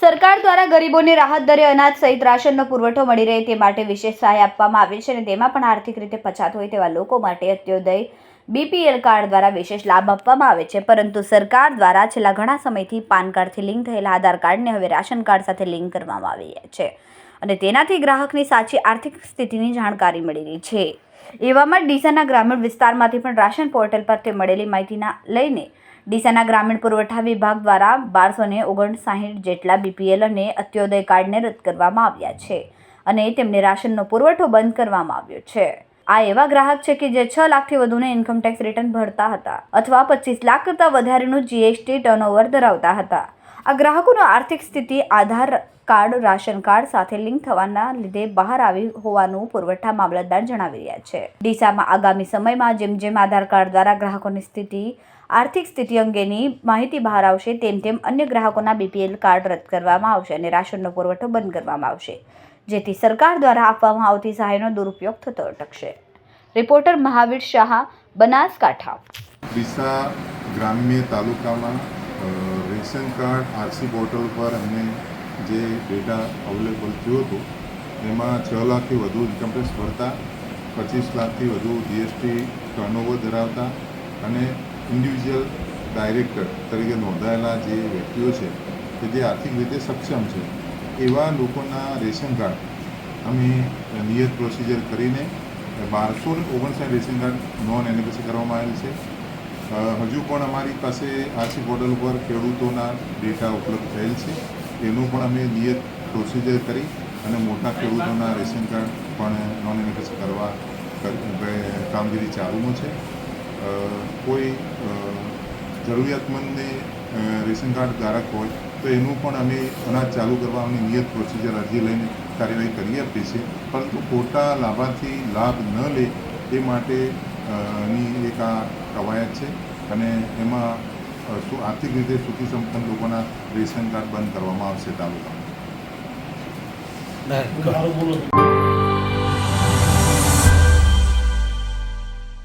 સરકાર દ્વારા ગરીબોને રાહત દરે અનાજ સહિત રાશનનો પુરવઠો મળી રહે તે માટે વિશેષ સહાય આપવામાં આવે છે અને તેમાં પણ આર્થિક રીતે પછાત હોય તેવા લોકો માટે અત્યોદય બીપીએલ કાર્ડ દ્વારા વિશેષ લાભ આપવામાં આવે છે. પરંતુ સરકાર દ્વારા છેલ્લા ઘણા સમયથી પાન કાર્ડથી લિંક થયેલા આધાર કાર્ડને હવે રાશન કાર્ડ સાથે લિંક કરવામાં આવી છે અને તેનાથી ગ્રાહકની સાચી આર્થિક સ્થિતિની જાણકારી મળી રહી છે. એવામાં ડીસાના ગ્રામીણ વિસ્તારમાંથી પણ રાશન પોર્ટલ પરથી મળેલી માહિતીના લઈને ડીસાના ગ્રામીણ પુરવઠા વિભાગ દ્વારા બારસો ને ઓગણસાહીઠ જેટલા બીપીએલ અને અત્યોદય કાર્ડને રદ કરવામાં આવ્યા છે અને તેમને રાશનનો પુરવઠો બંધ કરવામાં આવ્યો છે. આ એવા ગ્રાહક છે કે જે છ લાખથી વધુને ઇન્કમટેક્સ રિટર્ન ભરતા હતા અથવા પચીસ લાખ કરતાં વધારેનું જીએસટી ટર્નઓવર ધરાવતા હતા. આ ગ્રાહકોનો આર્થિક સ્થિતિ, આધાર કાર્ડ, રાશન કાર્ડ સાથે લિંક થવાના લીધે બહાર આવી હોવાનું પુરવઠા મામલતદાર જણાવી રહ્યા છે. ડીસામાં આગામી સમયમાં જેમ જેમ આધાર કાર્ડ દ્વારા ગ્રાહકોની સ્થિતિ, આર્થિક સ્થિતિ અંગેની માહિતી બહાર આવશે, તેમ તેમ અન્ય ગ્રાહકોના બીપીએલ કાર્ડ રદ કરવામાં આવશે અને રાશનનો પુરવઠો બંધ કરવામાં આવશે, જેથી સરકાર દ્વારા આપવામાં આવતી સહાયનો દુરુપયોગ થતો અટકશે. રિપોર્ટર મહાવીર શાહ, બનાસકાંઠા. ડીસા ગ્રામ્ય તાલુકામાં રેશન કાર્ડ, આરસી પોર્ટલ પર અમને જે ડેટા અવેલેબલ થયો હતો, એમાં છ લાખથી વધુ ઇન્કમટેક્સ ભરતા, પચીસ લાખથી વધુ જીએસટી ટર્નઓવર ધરાવતા અને ઇન્ડિવિજ્યુઅલ ડાયરેક્ટર તરીકે નોંધાયેલા જે વ્યક્તિઓ છે, કે જે આર્થિક રીતે સક્ષમ છે, એવા લોકોના રેશન કાર્ડ અમે નિયત પ્રોસિજર કરીને બારસો ઓગણસાઠ રેશન કાર્ડ નોન એને પછી કરવામાં આવેલ છે. હજુ પણ અમારી પાસે આરસી પોર્ટલ ઉપર ખેડૂતોના ડેટા ઉપલબ્ધ થયેલ છે. એનું પણ અમે નિયત પ્રોસિજર કરી અને મોટા ખેડૂતોના રેશન કાર્ડ પણ નોન એને કરવા કામગીરી ચાલુમાં છે. કોઈ જરૂરિયાતમંદને રેશન કાર્ડ ધારક હોય તો એનું પણ અમે અનાજ ચાલુ કરવાની નિયત પ્રોસિજર અરજી લઈને કાર્યવાહી કરી આપીએ છીએ. પરંતુ ખોટા લાભાર્થી લાભ ન લે એ માટે ની એક આ કવાયત છે અને એમાં શું આર્થિક રીતે સુખી સંપન્ન લોકોના રેશન કાર્ડ બંધ કરવામાં આવશે તાલુકામાં.